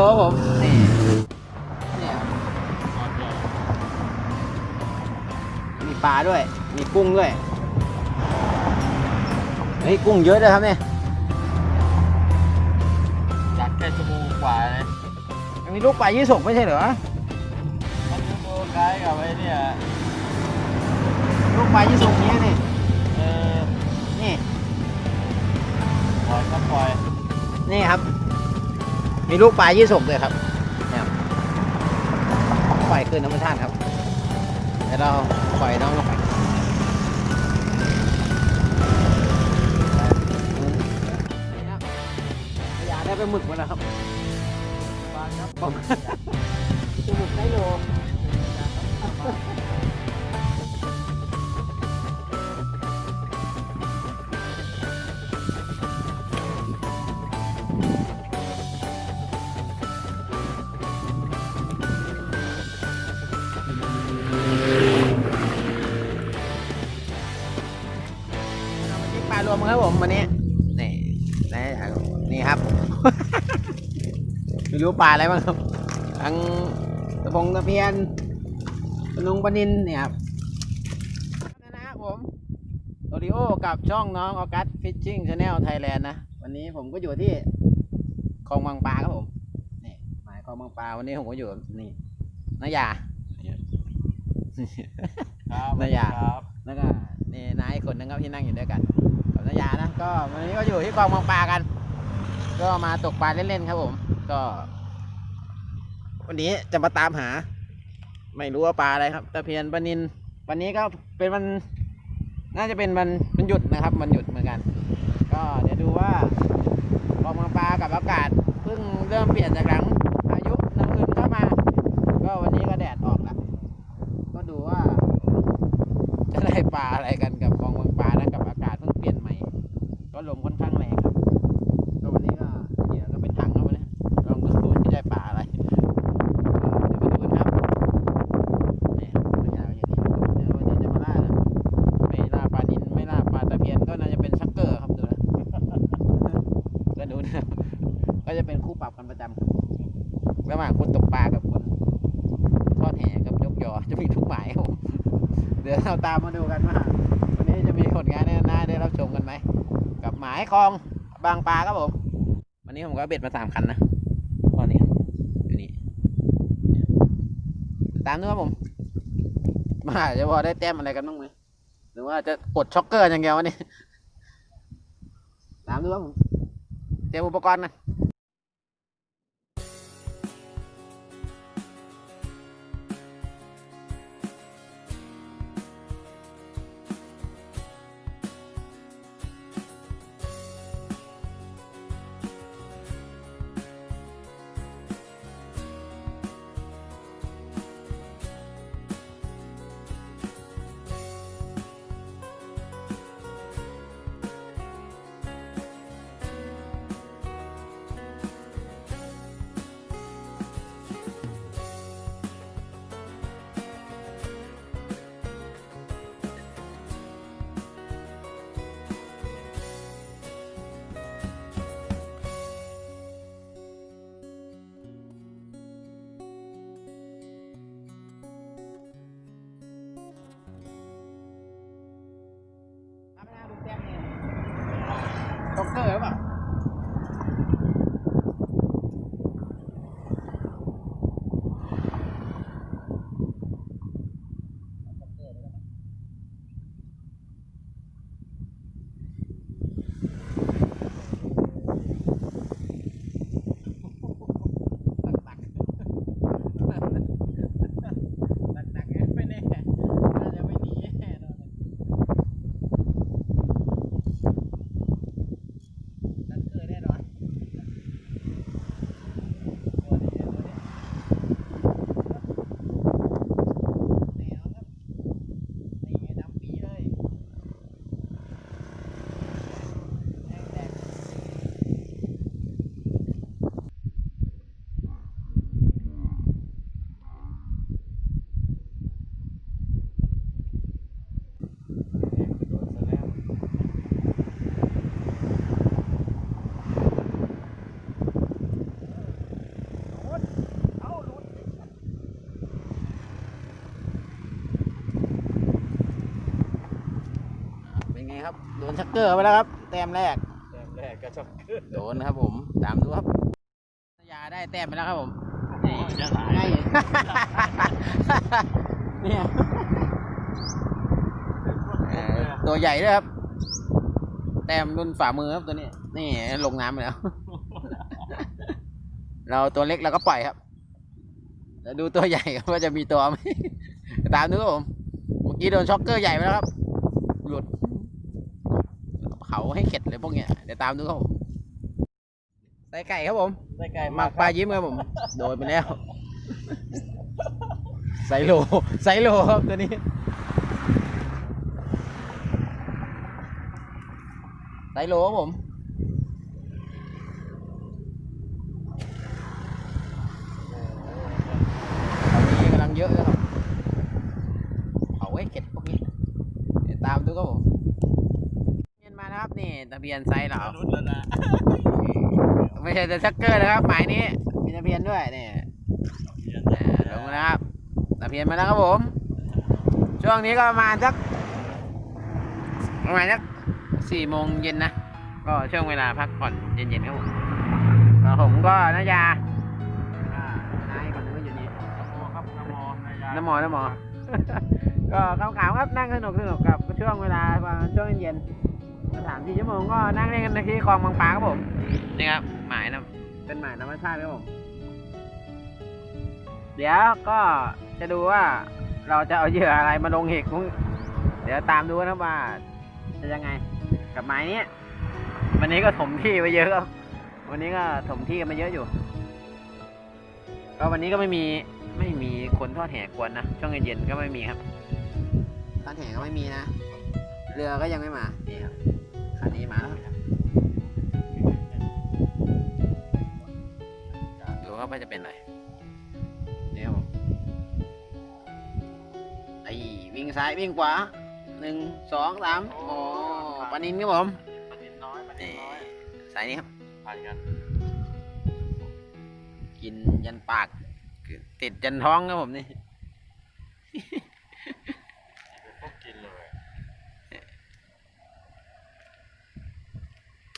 ครับผม นี่เนี่ยครับมีปลาด้วย มีกุ้งด้วย เฮ้ย กุ้งเยอะเลยครับเนี่ยจัดแค่ชั่วโมงกว่าเลยมีลูกปลายี่สกไม่ใช่เหรอมันจะตัวคล้ายกับไอ้เนี่ยลูกปลายี่สกเนี้ยนี่เออนี่ ปล่อยก็ปล่อย นี่ครับ มีลูกปลายี่สกเลยครับเนี่ยครับปล่อยคืนธรรมชาติครับเดี๋ยวเราปล่อยน้องลงไปนี่ครับขยะได้ไปหมึกมาแล้วครับปลาครับผมหมึกไซโล ไม่รู้ปลาอะไรบ้างครับทั้งตะพงตะเพียนปลานุงปลานินเนี่ยครับนะครับผมโอริโอกับช่องน้องออกัสฟิชชิ่งชาแนลไทยแลนด์นะ วันนี้ผมก็อยู่ที่คลองบางปลาครับผมนี่หมายคลองบางปลาวันนี้ผมก็อยู่กับนี่นายาครับนายาครับแล้วก็นี่นายอีกคนนึงครับที่นั่งอยู่ด้วยกันกับนายานะก็วันนี้ก็อยู่ที่คลองบางปลากัน ก็มาตกปลาเล่นๆครับผม ก็ วันนี้จะมาตามหา ไม่รู้ว่าปลาอะไรครับตะเพียนปลานินวันนี้ก็เป็นวัน น่าจะเป็นวันวันหยุดนะครับวันหยุดเหมือนกัน ก็เดี๋ยวดูว่าคลองบางปลากับอากาศเพิ่งเริ่มเปลี่ยนจากหลังอายุน้ำขึ้นเข้ามา ก็วันนี้ก็แดดออกดูว่า จะได้ปลาอะไรกันกับคลองบางปลานะกับอากาศเพิ่งเปลี่ยนใหม่ ก็ลมค่อนข้างแรงครับก็วันนี้ก็เหยื่อก็เป็นถังครับวันนี้ลองดูว่าจะได้ปลาอะไรเดี๋ยวไปดูกันครับนี่ตัวใหญ่อย่างนี้เดี๋ยววันนี้จะมาล่านะไม่ล่าปลานินไม่ล่าปลาตะเพียนก็น่าจะเป็นชักเกอร์ครับดูนะ ก็ดูนะก็จะเป็นคู่ปรับกันประจำครับระหว่างคนตกปลากับคนทอดแหกับยกยอจะมีทุกหมายครับผม เดี๋ยวเราตามมาดูกันว่าวันนี้จะมีผลงานให้น่าได้รับชมกันไหม กับหมาย คลองบางปลาครับผม วันนี้ผมก็เบ็ดมาสามคันนะตอนนี้อยู่นี่ตามด้วยครับผม มาจะพอได้แต้มอะไรกันบ้างไหมหรือว่าจะกดช็อกเกอร์อย่างเดียววันนี้ ตามด้วยครับผม เตรียมอุปกรณ์นะ ครับ โดนชักเกอร์ไปแล้วครับ แต้มแรก แต้มแรกก็ช็อกเกอร์โดนนะครับผม ตามดูครับยาได้แต้มไปแล้วครับผมนี่จะหลายง่ายเนี่ยเอ่อตัวใหญ่ด้วยครับ แต้มรุ่นฝ่ามือครับตัวนี้ นี่ลงน้ำไปแล้ว เราตัวเล็กเราก็ปล่อยครับแล้วดูตัวใหญ่ครับว่าจะมีตัวไหมตามดูครับผม เมื่อกี้โดนช็อกเกอร์ใหญ่ไปแล้วครับหลุด เผาให้เข็ดเลยพวกเนี้ยเดี๋ยวตามดูครับผมใส่ไก่ครับผมได้ไกลหมักปลายิ้มครับผมโดนไปแล้ว ไซโลไซโลครับตัวนี้ ไซโลครับผม ตอนนี้กำลังเยอะนะครับเผาให้เข็ดพวกนี้เดี๋ยวตามดูครับผมเงิ นมานะครับนี่ทะเบียนไซส์เรารุดแล้วนะไม่ใช่แต่ชักเกอร์นะครับหมายนี้ มีทะเบียนด้วยนี่อ่าลงมาแล้วครับทะเบียนมาแล้วครับผม ช่วงนี้ก็ประมาณสักประมาณสักสี่โมงเย็นนะก็ช่วงเวลาพักผ่อนเย็นๆครับผมแล้วผมก็น้ายาอ่านายคนนึงก็อยู่นี่น้ำโมครับน้ำโมนายาน้ำหมอน้ำหมอก็ขำๆครับนั่งสนุกสนุกกับช่วงเวลาประมาณช่วงเย็นๆ สามสี่ชั่วโมงก็นั่งเล่นกันที่คลองบางปลาครับผม นี่ครับ หมายนะเป็นหมายธรรมชาติครับผม เดี๋ยวก็จะดูว่าเราจะเอาเหยื่ออะไรมาลงเหกเดี๋ยวตามดูนะว่า จะยังไง กับไม้นี้วันนี้ก็ถมที่ไปเยอะครับวันนี้ก็ถมที่กันมาเยอะอยู่ ก็วันนี้ก็ไม่มีไม่มีคนทอดแห่กวนนะ ช่วงเย็นๆก็ไม่มีครับทอดแห่ก็ไม่มีนะ เรือก็ยังไม่มานี่ครับ คันนี้มาแล้วครับดูว่าจะเป็นอะไรนี่ครับผมไอ้วิ่งซ้ายวิ่งขวาหนึ่งสองสามโอ้ปลานินครับผมปลานินน้อยปลานินนี่น้อยสายนี้ครับผ่านกันกินยันปาก ติดยันท้องครับผมนี่ พวกกินเลย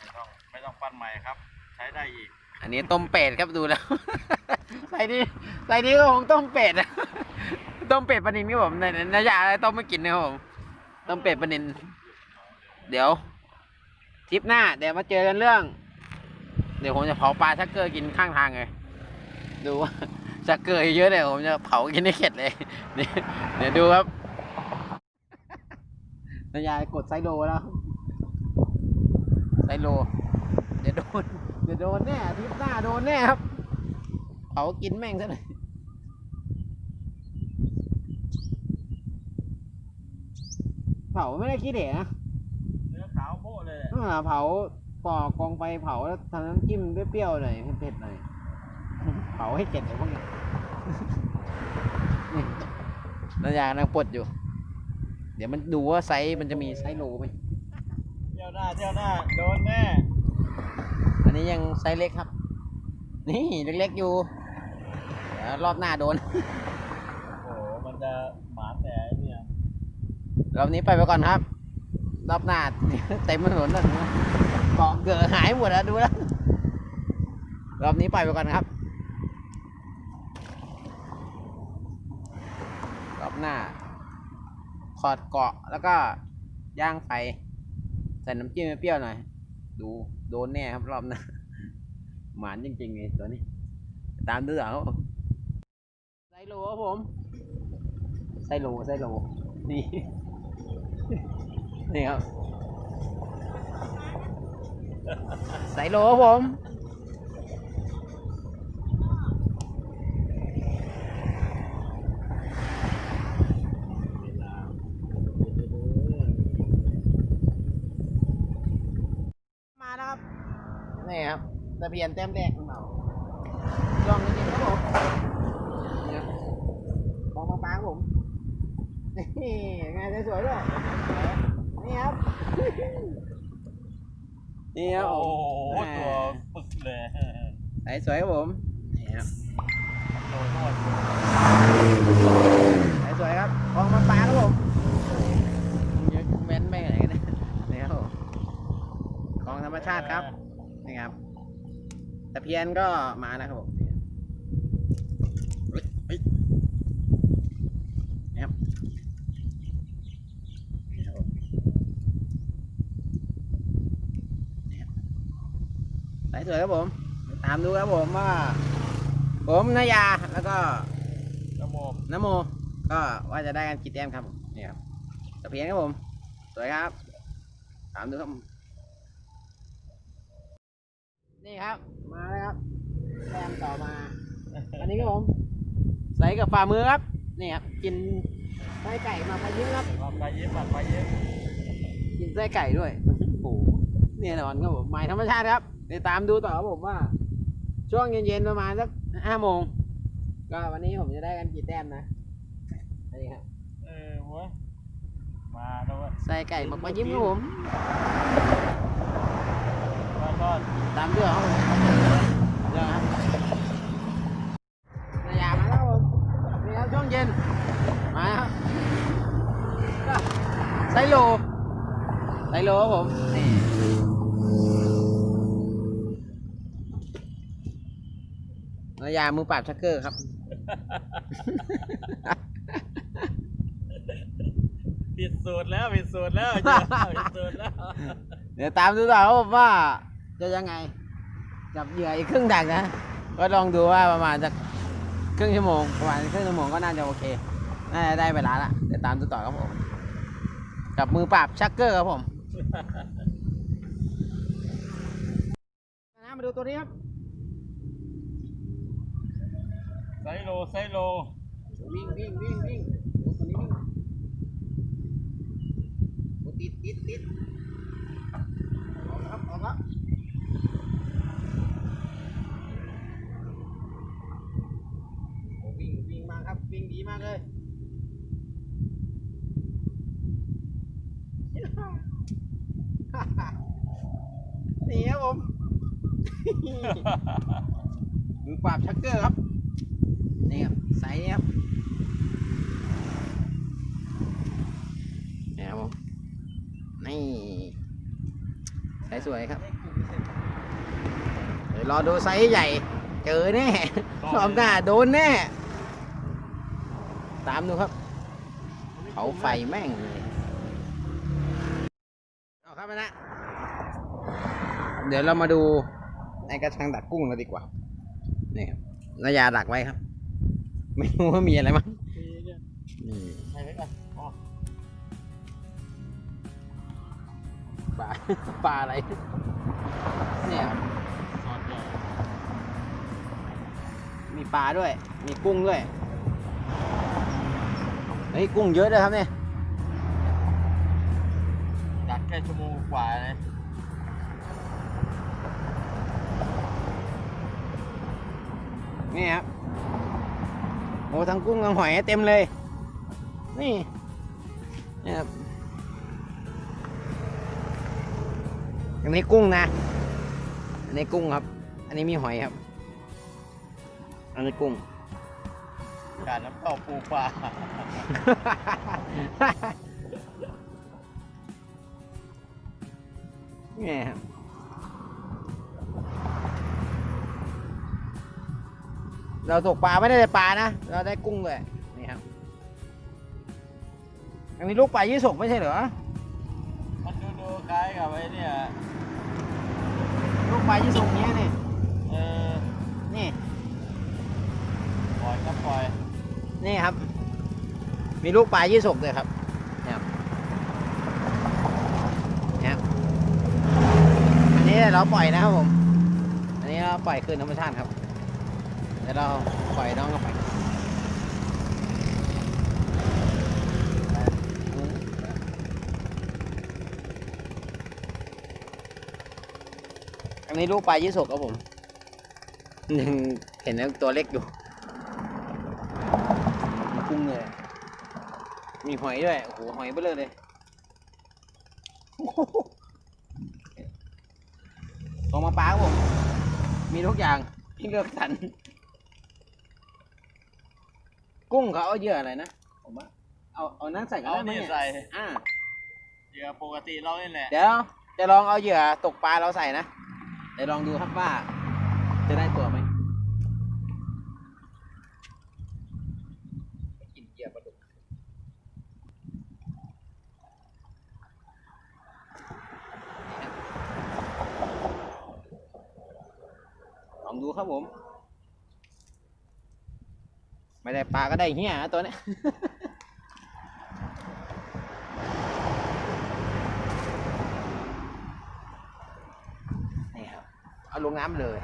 ไม่ต้องไม่ต้อง ปั้นใหม่ครับ ใช้ได้อีก อันนี้ต้มเป็ดครับดูแล้ว ใส่นี้ใส่นี้ก็คงต้มเป็ดนะต้มเป็ดปลานินครับผมในนายาอะไรต้มไม่กินนะครับผมต้มเป็ดปลานิน เดี๋ยวทริปหน้า เดี๋ยวมาเจอกันเรื่อง เดี๋ยวผมจะเผาปลาชักเกอร์กินข้างทางเลยดูว่าชักเกอร์เยอะเลยผมจะเผากินให้เข็ดเลยเดี๋ยวดูครับนายากดไซโลแล้วไซโล เดี๋ยวโดนเดี๋ยวโดนแน่อาทิตย์หน้าโดนแน่ครับเผากินแม่งซะหน่อยเผาไม่ได้ขี้เหร่นะเนื้อขาวโบ้เลยอ่าเผาปอกกองไฟเผาแล้วทำน้ำจิ้มเปรี้ยวๆหน่อยเผ็ดๆหน่อยเผาให้เจ็ดเลยพวกนี้นี่นายากำลังปลดอยู่ เดี๋ยวมันดูว่าไซส์มันจะมีไซส์โลไหมเที่ยวหน้าเที่ยวหน้า โดนแน่อั นนี้ยังไซส์เล็กครับ นี่เล็กๆอยู่เดี๋ยวรอบหน้าโดน โอ้โห มันจะหมาแต่ไอ้เนี่ยรอบนี้ไปไปก่อนครับ รอบหน้าเต็มถนนแล้วนะเกาะเกิดหายหมดแล้วดูแล้ว รอบนี้ไปไปก่อนครับ รอบหน้าถอดเกาะแล้วก็ย่างไฟใส่น้ำจิ้มเปรี้ยวๆหน่อย ดู โดนแน่ครับรอบหน้าหมานจริงๆไงตัวนี้ ตามดูเอาไซโลครับผมไซโลไซโลนี่นี่ครับไซโลครับผม มาแล้วครับ นี่ ครับตะเพียนแต้มแดงของเราลองจริงๆครับผมนี่ครับมองปลาๆครับผม นี่ไงสวยๆด้วยนี่ครับ นี่ครับผโอ้มโหตัวปึกเลยใสสวยครับผม นี่ครับโดนโทษใสสวยครับมองมาปลาครับผมเยอะแม่นไม่ไหนกันเนี่ยรมชาติครับ นี่ครับ ตะเพียนก็มานะครับผมเฮ้ยเฮ้ยนี่ครับนี่ครับผมนี่ครับสายสวยครับผม ตามดูครับผมว่า ผมนายาแล้วก็กระโมกนโม ก็ว่าจะได้กันกี่แต้มครับผมนี่ครับตะเพียนครับผม สวยครับ ตามดูครับ นี่ครับ มาแล้วครับแต้มต่อมา อันนี้ครับผม ใส่กับฝ่ามือครับ นี่ครับ กินไส้ไก่มาพายิ้มครับมาไปยิ้มมาไปยิ้มกินไส้ไก่ด้วยโอ้โหเนี่ยนอนครับผมใหม่ธรรมชาติครับเดี๋ยวตามดูต่อครับผมว่า ช่วงเย็นๆประมาณสักห้าโมงก็วันนี้ผมจะได้กันกี่แต้มนะอันนี้ครับเออเว้ยมาแล้วเว้ยไส้ไก่มาพายิ้มครับผม มาทอดตามด้วยครับผมเรื่องครับนายามาแล้วผมนี่ครับช่วงเย็น มาครับก็ไซโลไซโลครับผมนี่นายามือปราบชักเกอร์ครับ ผิดสูตรแล้วผิดสูตรแล้วผิดสูตรแล้ว เดี๋ยวตามดูต่อครับผมว่า จะยังไง จับเหยื่ออีกครึ่งดักนะ ก็ลองดูว่าประมาณสักครึ่งชั่วโมงประมาณครึ่งชั่วโมงก็น่าจะโอเคน่าจะได้เวลาละเดี๋ยวตามดูต่อครับผม กับมือปราบชักเกอร์ครับผมนะมาดูตัวนี้ครับไซโลไซโลวิ่งวิ่งวิ่งวิ่งโอ้ตัวนี้วิ่งโอ้ติดติดติดออกครับออกครับโอ้วิ่งวิ่งมากครับวิ่งดี มากเลยนี่ครับผมมือปราบชักเกอร์ครับ นี่ครับไซส์นี้ครับนี่ครับผมนี่ไซส์สวยครับ เดี๋ยวรอดูไซส์ใหญ่ เจอแน่รอบหน้าโดนแน่ ตามดูครับ เขาไฟแม่งเลยเอาครับนะ เดี๋ยวเรามาดูในกระชังดักกุ้งกันดีกว่า นี่ครับนายาดักไว้ครับ ไม่รู้ว่ามีอะไรมั้งนี่ใช่ไหมอะปลาปลาอะไร เนี่ยมีปลาด้วย มีกุ้งด้วย เฮ้ยกุ้งเยอะเลยครับเนี่ยดักแค่ชั่วโมงกว่าเลยนี่ครับโอ้ทั้งกุ้งทั้งหอยเต็มเลย นี่นี่ครับอันนี้กุ้งนะ อันนี้กุ้งครับ อันนี้มีหอยครับ อันนี้กุ้ง การน้ำเต้าปูปลานี่ครับเราตกปลาไม่ได้แต่ปลานะ เราได้กุ้งเลยนี่ครับ อันนี้ลูกปลายี่สกไม่ใช่เหรอ มันดูดูคล้ายกับไอ้เนี่ย ลูกปลายี่สกเนี้ยนี่ เออ นี่ ปล่อยก็ปล่อย นี่ครับ มีลูกปลายี่สกเลยครับเนี่ยครับนี่ยครับอันนี้เราปล่อยนะครับผม อันนี้เราปล่อยคืนธรรมชาติครับเดี๋ยวเราปล่อยน้องก็ไปอันนี้ลูกปลายี่สกครับผมยังเห็นตัวเล็กอยู่ มีกุ้งเลย มีหอยด้วย โอ้โห หอยเบ้อเลยเลยโอ้โหส่งมาปลาผม มีทุกอย่างที่เลือกสรร กุ้งเขาเอาเหยื่ออะไรนะ ผมว่า เอาเอานั้นใส่กันเอาได้ไหมนี่เนี่ยใส่อ่า เหยื่อปกติเราเนี่ยแหละ เดี๋ยวจะลองเอาเหยื่อตกปลาเราใส่นะเดี๋ยวลองดูครับว่า จะได้ตัวไหมกินเหยื่อปลาดุกลองดู ครับผม ไม่ได้ปลาก็ได้เหี้ยนะตัวนี้นี่ครับเอาลงน้ำเลย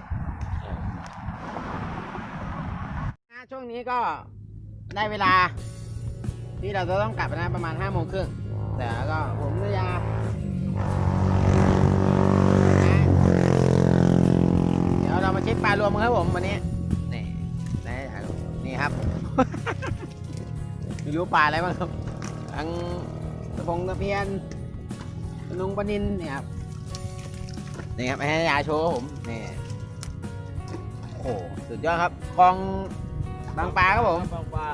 ช่วงนี้ก็ได้เวลาที่เราจะต้องกลับนะประมาณห้าโมงครึ่งแต่ก็ผมจะยา เรามาเช็คปลารวมกันครับผมวันนี้นี่ได้ครับนี่ครับม่รู้ปลาอะไรบ้างครับทั้งตะพงตะเพียนลุงปนินเนี่ยครับนี่ครับให้ยาโชว์ผมนี่โอ้โหสุดยอดครับคลองบางปลาครับผมบางปลา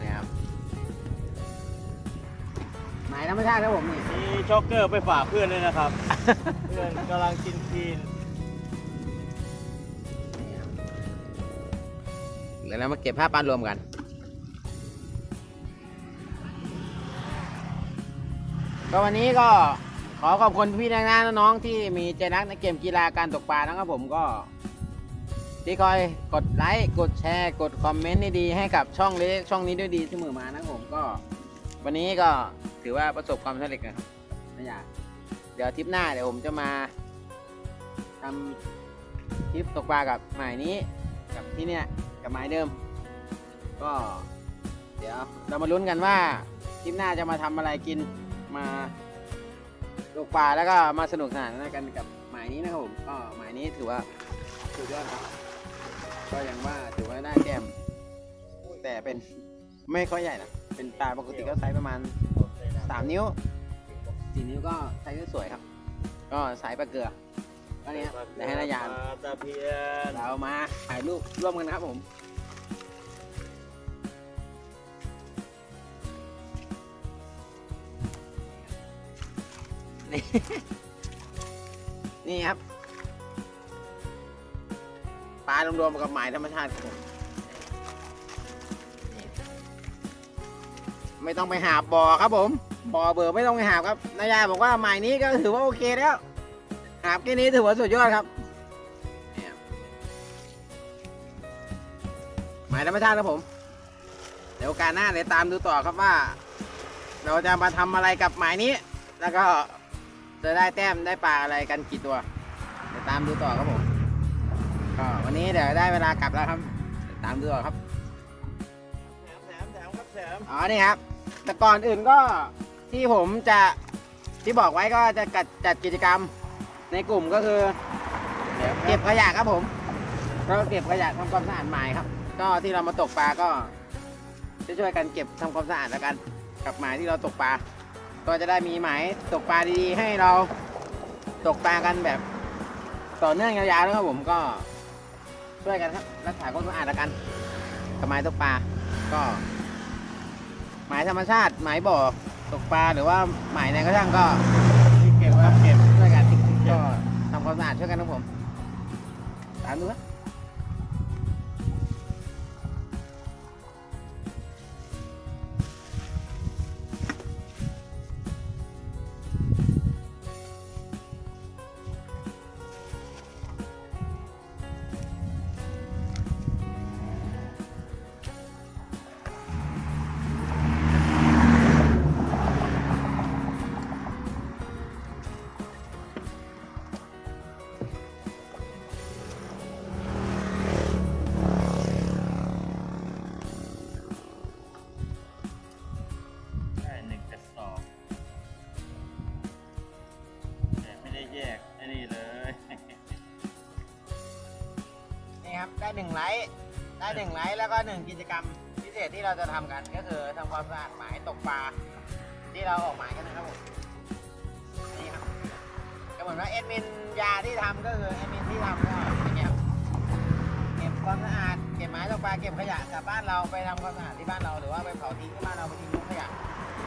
นี่ครับหมายธรรมชาติครับผมนี่มีช็อกเกอร์ไปฝากเพื่อนเลยนะครับ เพื่อนกำลังกินคีน ดี๋ยวเรามาเก็บภาพปลารวมกัน ก็วันนี้ก็ขอขอบคุณพี่นักน้องๆที่มีใจรักในเกมกีฬาการตกปลานะครับผมก็ ที่คอยกดไลค์กดแชร์ กดคอมเมนต์ดีๆให้กับช่องเล็กช่องนี้ด้วยดีเสมอมานะครับผมก็ วันนี้ก็ถือว่าประสบความสำเร็จนะครับนะอยากเดี๋ยวทริปหน้าเดี๋ยวผมจะมาทำทริปตกปลากับหมายนี้กับที่เนี่ย กับหมายเดิม ก็ เดี๋ยวเรามาลุ้นกันว่าทริปหน้าจะมาทำอะไรกินมาตกปลาแล้วก็มาสนุกสนานกันกับหมายนี้นะครับผมก็หมายนี้ถือว่าสุดยอดครับ ก็อย่างว่าถือว่าได้แก้มแต่เป็นไม่ค่อยใหญ่นะเป็นปลาปกติก็ไซส์ประมาณสามนิ้วสี่นิ้วก็ไซส์สวยครับ ก็ไซส์ปลาเกลือก็เนี้ยเดี๋ยวให้นายานปลตะเพียนเรามาถ่ายรูปร่วมกันนะครับผม นี่นี่ครับปลารวมๆกับหมายธรรมชาติครับผมไม่ต้องไปหาบบ่อครับผมบ่อเบอร์ไม่ต้องไปหาครับนายายบอกว่าหมายนี้ก็ถือว่าโอเคแล้ว หาบแค่นี้ถือว่าสุดยอดครับหมายธรรมชาติครับผม เดี๋ยวกาสหน้าเดี๋ยวตามดูต่อครับว่า เราจะมาทำอะไรกับหมายนี้ แล้วก็ จะได้แต้มได้ปลาอะไรกันกี่ตัวเดี๋ยวตามดูต่อครับผมก็วันนี้เดี๋ยวได้เวลากลับแล้วครับเดี๋ยวตามดูต่อครับแถมแถมแถมครับแถมอ๋อนี่ครับ แต่ก่อนอื่นก็ที่ผมจะที่บอกไว้ก็จะจัดจัดกิจกรรมในกลุ่มก็คือเก็บขยะครับผมก็เก็บขยะทำความสะอาดหมายครับ ก็ที่เรามาตกปลาก็จะช่วยกันเก็บทำความสะอาดแล้วกัน กับหมายที่เราตกปลา ก็จะได้มีหมายตกปลาดีๆ ให้เราตกปลากันแบบต่อเนื่องยาวๆนะครับผมก็ช่วยกันครับรักษาความสะอาดล้วกันกับหมตกปลาก็ หมายธรรมชาติ หมายบ่อตกปลาหรือว่าหมายไหนก็ช่างก็ที่เก็บครับเก็บช่วยกันก็ทำความสะอาดช่วยกันนะผมตามดูครับ ครับ ได้หนึ่งไลค์ ได้หนึ่งไลค์แล้วก็หนึ่งกิจกรรมพิเศษที่เราจะทำกันก็คือทำความสะอาดหมายตกปลาที่เราออกหมายกันนะครับผม นี่ครับก็เหมือนว่าเอดมินยาที่ทำก็คือเอดมินที่ทำก็อย่างเงี้ยครับเก็บความสะอาด เก็บไม้ตกปลา เก็บขยะจากบ้านเราไปทำความสะอาดที่บ้านเราหรือว่าไปเผาทิ้งที่บ้านเราไปทิ้งขยะ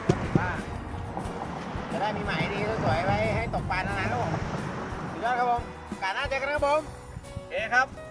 ก็ถือว่าจะได้มีหมายดีสวยๆไว้ให้ตกปลานานๆครับผมสุดยอดครับผมโอกาสหน้าเจอกันนะครับผม โอเคครับ